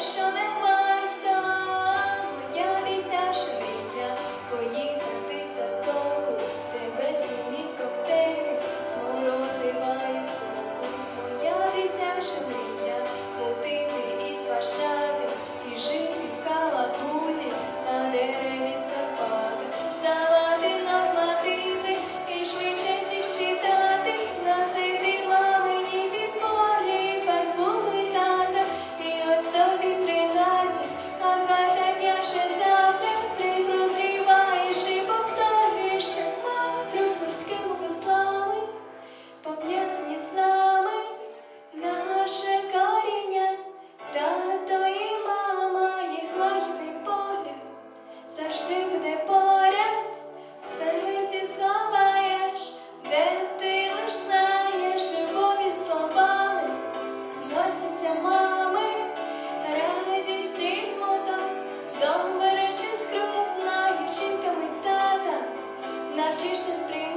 що не варто, моя дитя ширія, поїхатися в току, тебе сніміть коктейлі, з морозива і соку, моя дитя ширія, мотити із ваша. Навчишся сприймати